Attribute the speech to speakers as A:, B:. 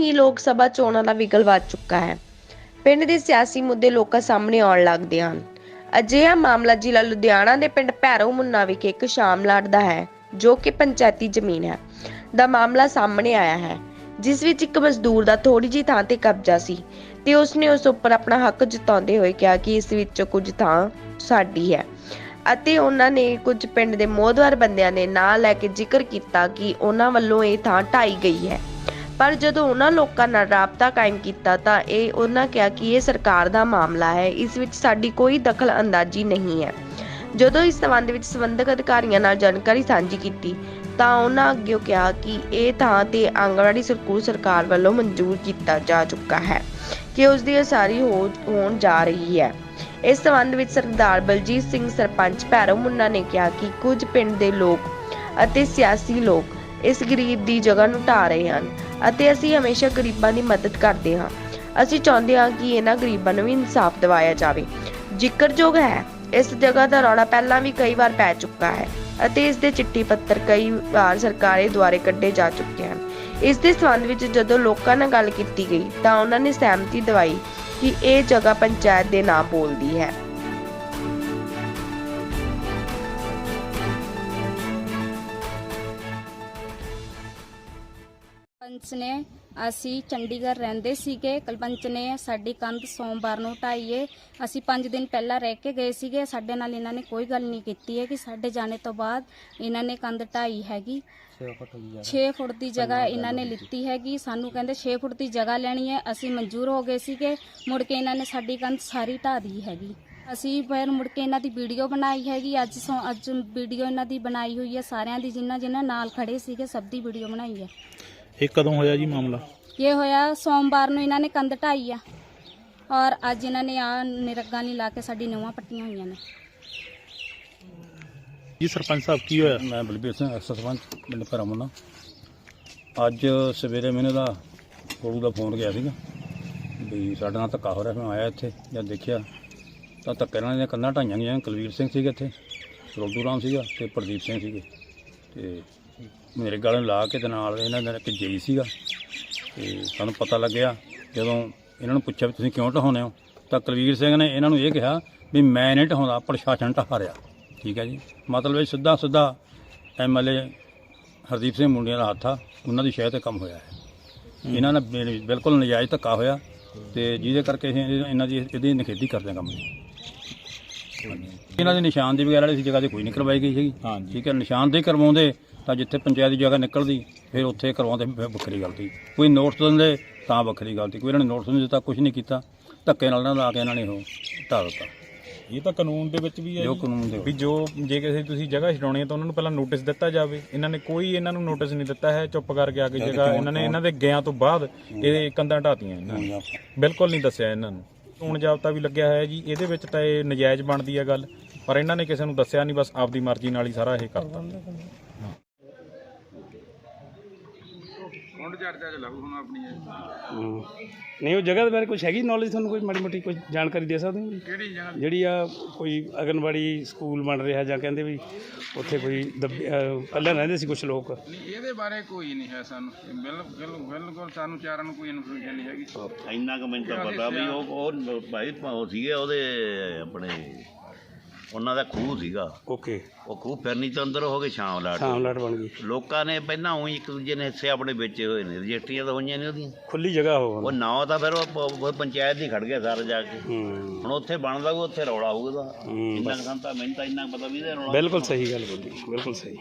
A: ਹੀ ਲੋਕ ਸਭਾ ਚੋਣਾਂ ਦਾ ਵਿਗਲ ਵੱਜ ਚੁੱਕਾ ਹੈ। ਪਿੰਡ ਦੇ ਸਿਆਸੀ ਮੁੱਦੇ ਲੋਕਾਂ ਸਾਹਮਣੇ ਆਉਣ ਲੱਗਦੇ ਹਨ। ਅਜਿਹਾ ਮਾਮਲਾ ਜ਼ਿਲ੍ਹਾ ਲੁਧਿਆਣਾ ਦੇ ਪਿੰਡ ਭੈਰੋ ਮੁੰਨਾ ਵਿਖੇ ਇੱਕ ਸ਼ਾਮਲਾਟ ਦਾ ਹੈ, ਜੋ ਕਿ ਪੰਚਾਇਤੀ ਜ਼ਮੀਨ ਹੈ, ਦਾ ਮਾਮਲਾ ਸਾਹਮਣੇ ਆਇਆ ਹੈ, ਜਿਸ ਵਿੱਚ ਇੱਕ ਮਜ਼ਦੂਰ ਦਾ ਥੋੜੀ ਜਿਹੀ ਥਾਂ ਤੇ ਕਬਜ਼ਾ ਸੀ ਤੇ ਉਸਨੇ ਉਸ ਉੱਪਰ ਆਪਣਾ ਹੱਕ ਜਤਾਉਂਦੇ ਹੋਏ ਕਿਹਾ ਕਿ ਇਸ ਵਿੱਚ ਕੁਝ ਥਾਂ ਸਾਡੀ ਹੈ ਅਤੇ ਉਹਨਾਂ ਨੇ ਕੁਝ ਪਿੰਡ ਦੇ ਮੋਹਦਵਾਰ ਬੰਦਿਆਂ ਦੇ ਨਾਂ ਲੈ ਕੇ ਜ਼ਿਕਰ ਕੀਤਾ ਕਿ ਉਹਨਾਂ ਵੱਲੋਂ ਇਹ ਥਾਂ ਢਾਈ ਗਈ ਹੈ। ਪਰ ਜਦੋਂ ਉਹਨਾਂ ਲੋਕਾਂ ਨਾਲ ਰਾਬਤਾ ਕਾਇਮ ਕੀਤਾ ਤਾਂ ਇਹ ਉਹਨਾਂ ਕਿਹਾ ਕਿ ਇਹ ਸਰਕਾਰ ਦਾ ਮਾਮਲਾ ਹੈ, ਇਸ ਵਿੱਚ ਸਾਡੀ ਕੋਈ ਦਖਲ ਅੰਦਾਜ਼ੀ ਨਹੀਂ ਹੈ। ਜਦੋਂ ਇਸ ਸੰਬੰਧ ਵਿੱਚ ਸੰਬੰਧਿਤ ਅਧਿਕਾਰੀਆਂ ਨਾਲ ਜਾਣਕਾਰੀ ਸਾਂਝੀ ਕੀਤੀ ਤਾਂ ਉਹਨਾਂ ਅੱਗੇ ਕਿਹਾ ਕਿ ਇਹ ਥਾਂ ਤੇ ਆਂਗਣਵਾੜੀ ਸਕੂਲ ਸਰਕਾਰ ਵੱਲੋਂ ਮਨਜ਼ੂਰ ਕੀਤਾ ਜਾ ਚੁੱਕਾ ਹੈ ਕਿ ਉਸ ਦੀ ਉਸਾਰੀ ਹੋਣ ਜਾ ਰਹੀ ਹੈ। ਇਸ ਸੰਬੰਧ ਵਿੱਚ ਸਰਦਾਰ ਬਲਜੀਤ ਸਿੰਘ ਸਰਪੰਚ ਭੈਰੋ ਮੁੰਨਾ ਨੇ ਕਿਹਾ ਕਿ ਕੁਝ ਪਿੰਡ ਦੇ ਲੋਕ ਅਤੇ ਸਿਆਸੀ ਲੋਕ ਇਸ ਗਰੀਬ ਦੀ ਜਗ੍ਹਾ ਨੂੰ ਢਾ ਰਹੇ ਹਨ ਅਤੇ ਅਸੀਂ ਹਮੇਸ਼ਾ ਗਰੀਬਾਂ ਦੀ ਮਦਦ ਕਰਦੇ ਹਾਂ। ਅਸੀਂ ਚਾਹੁੰਦੇ ਹਾਂ ਕਿ ਇਹਨਾਂ ਗਰੀਬਾਂ ਨੂੰ ਵੀ ਇਨਸਾਫ ਦਿਵਾਇਆ ਜਾਵੇ। ਜ਼ਿਕਰਯੋਗ ਹੈ, ਇਸ ਜਗ੍ਹਾ ਦਾ ਰੌਲਾ ਪਹਿਲਾਂ ਵੀ ਕਈ ਵਾਰ ਪੈ ਚੁੱਕਾ ਹੈ ਅਤੇ ਇਸ ਦੇ ਚਿੱਠੀ ਪੱਤਰ ਕਈ ਵਾਰ ਸਰਕਾਰੇ ਦੁਆਰੇ ਕੱਢੇ ਜਾ ਚੁੱਕੇ ਹਨ। ਇਸ ਦੇ ਸੰਬੰਧ ਵਿੱਚ ਜਦੋਂ ਲੋਕਾਂ ਨਾਲ ਗੱਲ ਕੀਤੀ ਗਈ ਤਾਂ ਉਹਨਾਂ ਨੇ ਸਹਿਮਤੀ ਦਿਵਾਈ ਕਿ ਇਹ ਜਗ੍ਹਾ ਪੰਚਾਇਤ ਦੇ ਨਾਂ ਬੋਲਦੀ ਹੈ।
B: ਕਲਪੰਚ ਨੇ ਅਸੀਂ ਚੰਡੀਗੜ੍ਹ ਰਹਿੰਦੇ ਸੀਗੇ। ਕਲਪੰਚ ਨੇ ਸਾਡੀ ਕੰਧ ਸੋਮਵਾਰ ਨੂੰ ਢਾਈਏ ਅਸੀਂ 5 ਦਿਨ ਪਹਿਲਾਂ ਰਹਿ ਕੇ ਗਏ ਸੀਗੇ। ਸਾਡੇ ਨਾਲ ਇਹਨਾਂ ਨੇ ਕੋਈ ਗੱਲ ਨਹੀਂ ਕੀਤੀ ਹੈ ਕਿ ਸਾਡੇ ਜਾਣੇ ਤੋਂ ਬਾਅਦ ਇਹਨਾਂ ਨੇ ਕੰਧ ਢਾਈ ਹੈਗੀ। 6 ਫੁੱਟ ਦੀ ਜਗ੍ਹਾ। ਇਹਨਾਂ ਨੇ ਲਿੱਤੀ ਹੈਗੀ। ਸਾਨੂੰ ਕਹਿੰਦੇ 6 ਫੁੱਟ ਦੀ ਜਗ੍ਹਾ ਲੈਣੀ ਹੈ। ਅਸੀਂ ਮਨਜ਼ੂਰ ਹੋ ਗਏ ਸੀਗੇ। ਮੁੜ ਕੇ ਇਹਨਾਂ ਨੇ ਸਾਡੀ ਕੰਧ ਸਾਰੀ ਢਾਹ ਦੀ ਹੈਗੀ। ਅਸੀਂ ਫਿਰ ਮੁੜ ਕੇ ਇਹਨਾਂ ਦੀ ਵੀਡੀਓ ਬਣਾਈ ਹੈਗੀ। ਅੱਜ ਸੋ- ਅੱਜ ਵੀਡੀਓ ਇਹਨਾਂ ਦੀ ਬਣਾਈ ਹੋਈ ਹੈ। ਸਾਰਿਆਂ ਦੀ ਜਿਨ੍ਹਾਂ ਜਿਨ੍ਹਾਂ ਨਾਲ ਖੜੇ ਸੀਗੇ ਸਭ ਦੀ ਵੀਡੀਓ ਬਣਾਈ ਹੈ।
C: ਇਹ ਕਦੋਂ ਹੋਇਆ ਜੀ ਮਾਮਲਾ?
B: ਇਹ ਹੋਇਆ ਸੋਮਵਾਰ ਨੂੰ ਇਹਨਾਂ ਨੇ ਕੰਧ ਢਾਈ ਆ। ਔਰ ਅੱਜ ਇਹਨਾਂ ਨੇ ਆ ਨਿਰੱਗਾ ਨਹੀਂ ਲਾ ਕੇ ਸਾਡੀ ਨਵਾਂ ਪੱਟੀਆਂ ਹੋਈਆਂ ਨੇ।
C: ਜੀ ਸਰਪੰਚ ਸਾਹਿਬ ਕੀ ਹੋਇਆ?
D: ਮੈਂ ਬਲਬੀਰ ਸਿੰਘ ਸਰਪੰਚ ਪਿੰਡ ਭਰਮਨਾ ਅੱਜ ਸਵੇਰੇ ਮੈਨੂੰ ਦਾ ਕੋਲੂ ਦਾ ਫੋਨ ਗਿਆ ਸੀਗਾ ਵੀ ਸਾਡੇ ਨਾਲ ਧੱਕਾ ਹੋ ਰਿਹਾ ਮੈਂ ਆਇਆ ਇੱਥੇ ਜਦ ਦੇਖਿਆ ਤਾਂ ਧੱਕੇ ਨਾਲ ਦੀਆਂ ਕੰਧਾਂ ਢਾਈਆਂ ਗਈਆਂ। ਕੁਲਵੀਰ ਸਿੰਘ ਸੀਗੇ ਇੱਥੇ ਰੋਡੂ ਰਾਮ ਸੀਗਾ ਤੇ ਪ੍ਰਦੀਪ ਸਿੰਘ ਸੀਗੇ ਤੇ ਮੇਰੇ ਗਲ ਨੂੰ ਲਾ ਕੇ ਤੇ ਨਾਲ ਇਹਨਾਂ ਦਾ ਇੱਕ ਜੇਈ ਸੀਗਾ। ਤੇ ਸਾਨੂੰ ਪਤਾ ਲੱਗਿਆ ਜਦੋਂ ਇਹਨਾਂ ਨੂੰ ਪੁੱਛਿਆ ਵੀ ਤੁਸੀਂ ਕਿਉਂ ਢਹਾਉਂਦੇ ਹੋ ਤਾਂ ਕੁਲਵੀਰ ਸਿੰਘ ਨੇ ਇਹਨਾਂ ਨੂੰ ਇਹ ਕਿਹਾ ਵੀ ਮੈਂ ਨਹੀਂ ਢਾਉਂਦਾ ਪ੍ਰਸ਼ਾਸਨ ਢਹਾ ਰਿਹਾ। ਠੀਕ ਹੈ ਜੀ? ਮਤਲਬ ਇਹ ਸਿੱਧਾ ਸਿੱਧਾ ਐਮਐਲਏ ਹਰਦੀਪ ਸਿੰਘ ਮੁੰਡਿਆਂ ਦਾ ਹੱਥ ਆ ਉਹਨਾਂ ਦੀ ਸ਼ਹਿ ਤੇ ਕੰਮ ਹੋਇਆ ਹੈ। ਇਹਨਾਂ ਬਿਲ- ਬਿਲਕੁਲ ਨਜਾਇਜ਼ ਧੱਕਾ ਹੋਇਆ ਤੇ ਜਿਹਦੇ ਕਰਕੇ ਅਸੀਂ ਇਹ- ਇਹਨਾਂ ਦੀ ਇਹਦੀ ਨਿਖੇਧੀ ਕਰਦੇ ਹਾਂ ਕੰਮ ਦੀ ਇਹਨਾਂ ਦੀ ਨਿਸ਼ਾਨਦੇਹੀ ਵਗੈਰਾ ਵਾਲੀ ਸੀ ਜਗ੍ਹਾ ਤੇ ਕੋਈ ਨਹੀਂ ਕਰਵਾਈ ਗਈ ਸੀਗੀ
C: ਹਾਂਜੀ।
D: ਠੀਕ ਹੈ ਨਿਸ਼ਾਨਦੇਹੀ ਕਰਵਾਉਂਦੇ ਤਾਂ ਜਿੱਥੇ ਪੰਚਾਇਤ ਦੀ ਜਗ੍ਹਾ ਨਿਕਲਦੀ ਫਿਰ ਉੱਥੇ ਕਰਵਾਉਂਦੇ ਫਿਰ ਵੱਖਰੀ ਗੱਲ ਸੀ। ਕੋਈ ਨੋਟਿਸ ਦਿੰਦੇ ਤਾਂ ਵੱਖਰੀ ਗੱਲ ਸੀ। ਕੋਈ ਇਹਨਾਂ ਨੇ ਨੋਟਿਸ ਨਹੀਂ ਦਿੱਤਾ ਕੁਝ ਨਹੀਂ ਕੀਤਾ। ਧੱਕੇ ਨਾਲ ਇਹਨਾਂ ਲਾ ਕੇ ਇਹਨਾਂ ਨੇ ਉਹ ਢਾਹ ਦਿੱਤਾ।
E: ਇਹ ਤਾਂ ਕਾਨੂੰਨ ਦੇ ਵਿੱਚ ਵੀ ਹੈ ਜੋ।
D: ਕਾਨੂੰਨ ਦੇ
E: ਵੀ ਜੋ ਜੇ ਕਿਸੇ ਤੁਸੀਂ ਜਗ੍ਹਾ ਛਡਾਉਣੀ ਹੈ ਤਾਂ ਉਹਨਾਂ ਨੂੰ ਪਹਿਲਾਂ ਨੋਟਿਸ ਦਿੱਤਾ ਜਾਵੇ। ਇਹਨਾਂ ਨੇ ਕੋਈ ਇਹਨਾਂ ਨੂੰ ਨੋਟਿਸ ਨਹੀਂ ਦਿੱਤਾ ਹੈ। ਚੁੱਪ ਕਰਕੇ ਆ ਕੇ ਜਗ੍ਹਾ ਇਹਨਾਂ ਨੇ ਇਹਨਾਂ ਦੇ ਗਿਆਂ ਤੋਂ ਬਾਅਦ ਇਹ ਕੰਧਾਂ ਢਾਤੀਆਂ ਇਹਨਾਂ ਨੇ। ਬਿਲਕੁਲ ਨਹੀਂ ਦੱਸਿਆ ਇਹਨਾਂ ਨੂੰ। ਹੁਣ ਜਾਬਤਾ ਵੀ ਲੱਗਿਆ ਹੋਇਆ ਜੀ। ਇਹਦੇ ਵਿੱਚ ਤਾਂ ਇਹ ਨਜਾਇਜ਼ ਬਣਦੀ ਹੈ ਗੱਲ। ਪਰ ਇਹਨਾਂ ਨੇ ਕਿਸੇ ਨੂੰ ਦੱਸਿਆ ਨਹੀਂ। ਬਸ ਆਪਦੀ ਮਰਜ਼ੀ ਨਾਲ ਹੀ ਸਾਰਾ ਇਹ ਕਰਤਾ
F: ਹਮ। ਨਹੀਂ ਉਹ ਜਗ੍ਹਾ ਦੇ ਬਾਰੇ ਕੁਝ ਹੈਗੀ ਨੌਲੇਜ ਤੁਹਾਨੂੰ ਕੋਈ ਮਾੜੀ ਮੋਟੀ ਕੋਈ ਜਾਣਕਾਰੀ ਦੇ ਸਕਦੇ ਹੋ ਕਿਹੜੀ ਜਗ੍ਹਾ? ਜਿਹੜੀ ਆ ਕੋਈ ਅਗਨਵਾੜੀ ਸਕੂਲ ਬਣ ਰਿਹਾ ਜਾਂ ਕਹਿੰਦੇ ਵੀ ਉੱਥੇ ਕੋਈ ਦੱਬ- ਅਹ ਪਹਿਲਾਂ ਰਹਿੰਦੇ ਸੀ ਕੁਝ ਲੋਕ।
G: ਨਹੀਂ ਇਹਦੇ ਬਾਰੇ ਕੋਈ ਨਹੀਂ ਹੈ ਸਾਨੂੰ। ਬਿਲਕੁਲ ਬਿਲਕੁਲ ਸਾਨੂੰ ਚਾਰਾਂ ਨੂੰ ਕੋਈ ਇਨਫੋਰਮੇਸ਼ਨ ਨਹੀਂ ਹੈਗੀ।
H: ਇੰਨਾ ਕੁ ਮੈਨੂੰ ਤਾਂ ਪਤਾ ਵੀ ਉਹ ਉਹ ਭਾਈ ਉਹ ਸੀਗੇ ਉਹਦੇ ਆਪਣੇ ਉਹਨਾਂ ਦਾ ਖੂਹ ਸੀਗਾ।
F: ਓਕੇ।
H: ਉਹ ਖੂਹ ਫਿਰਨੀ ਤੋਂ ਅੰਦਰ ਹੋ ਕੇ ਛਾਂ ਲਾਟ
F: ਸ਼ਾਮਲਾਟ ਬਣ ਗਈ।
H: ਲੋਕਾਂ ਨੇ ਪਹਿਲਾਂ ਉਹੀ ਇੱਕ ਦੂਜੇ ਨੇ ਹਿੱਸੇ ਆਪਣੇ ਵੇਚੇ ਹੋਏ ਨੇ ਰਜਿਸਟਰੀਆਂ ਤਾਂ ਹੋਈਆਂ ਨੇ ਉਹਦੀਆਂ।
F: ਖੁੱਲੀ ਜਗ੍ਹਾ ਹੋ
H: ਉਹ ਨਾਂ ਤਾਂ ਫਿਰ ਉਹ ਪ- ਉਹ ਪੰਚਾਇਤ ਦੀ ਖੜ ਗਿਆ ਸਾਰੇ ਜਾ ਕੇ।
F: ਹੂੰ।
H: ਹੁਣ ਉੱਥੇ ਬਣਦਾ ਉਹ ਉੱਥੇ ਰੌਲਾ ਹੋਊਗਾ।
F: ਹੂੰ,
H: ਇੰਨਾ ਕੁ ਸਾਨੂੰ ਤਾਂ ਮੈਨੂੰ ਤਾਂ ਇੰਨਾ ਕੁ ਪਤਾ ਵੀ ਇਹਦੇ ਰੌਲਾ
F: ਬਿਲਕੁਲ ਸਹੀ ਗੱਲ ਬੋਲੀ ਬਿਲਕੁਲ ਸਹੀ।